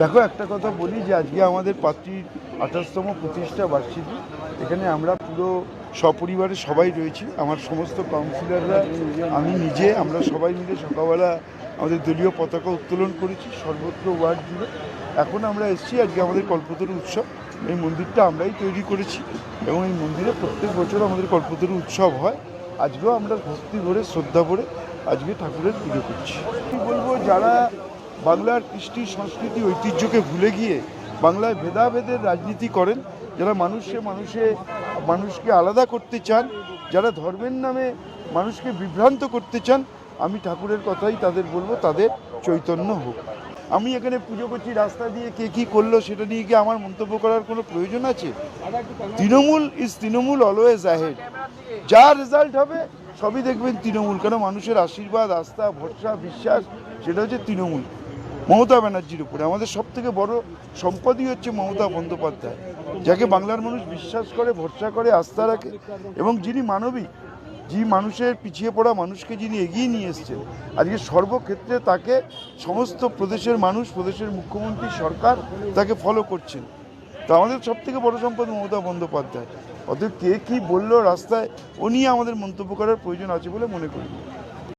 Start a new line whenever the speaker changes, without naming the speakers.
দেখো, একটা কথা বলি যে আজকে আমাদের পার্টির আঠাশতম প্রতিষ্ঠা বার্ষিকী। এখানে আমরা পুরো সপরিবারে সবাই রয়েছি। আমার সমস্ত কাউন্সিলররা আমি নিজে, আমরা সবাই মিলে সকালবেলা আমাদের দলীয় পতাকা উত্তোলন করেছি, সর্বত্র ওয়ার্ড জুড়ে। এখন আমরা এসেছি আজকে আমাদের কল্পতরু উৎসব। এই মন্দিরটা আমরাই তৈরি করেছি এবং এই মন্দিরে প্রত্যেক বছর আমাদের কল্পতরু উৎসব হয়। আজকেও আমরা ভক্তি ভরে, শ্রদ্ধা ভরে আজকে ঠাকুরের পুজো করছি। আমি বলব, যারা বাংলার কৃষ্টি, সংস্কৃতি, ঐতিহ্যকে ভুলে গিয়ে বাংলায় ভেদাভেদের রাজনীতি করেন, যারা মানুষে মানুষে, মানুষকে আলাদা করতে চান, যারা ধর্মের নামে মানুষকে বিভ্রান্ত করতে চান, আমি ঠাকুরের কথাই তাদের বলব, তাদের চৈতন্য হোক। আমি এখানে পুজো করছি, রাস্তা দিয়ে কে কী করল সেটা নিয়ে কি আমার মন্তব্য করার কোনো প্রয়োজন আছে? Trinamool is Trinamool always ahead যা রেজাল্ট হবে, সবই দেখবেন তৃণমূল। কেন? মানুষের আশীর্বাদ, আস্থা, ভরসা, বিশ্বাস, সেটা হচ্ছে তৃণমূল। মমতা ব্যানার্জির উপরে। আমাদের সব থেকে বড় সম্পদই হচ্ছে মমতা বন্দ্যোপাধ্যায়, যাকে বাংলার মানুষ বিশ্বাস করে, ভরসা করে, আস্থা রাখে এবং যিনি মানবিক, যিনি মানুষের পিছিয়ে পড়া মানুষকে যিনি এগিয়ে নিয়ে এসছেন, আজকে সর্বক্ষেত্রে তাকে সমস্ত প্রদেশের মানুষ, প্রদেশের মুখ্যমন্ত্রী সরকার তাকে ফলো করছেন। তা আমাদের সব থেকে বড় সম্পদ মমতা বন্দ্যোপাধ্যায়। অতএব কে কী বলল রাস্তায়, ও নিয়ে আমাদের মন্তব্য করার প্রয়োজন আছে বলে মনে করি।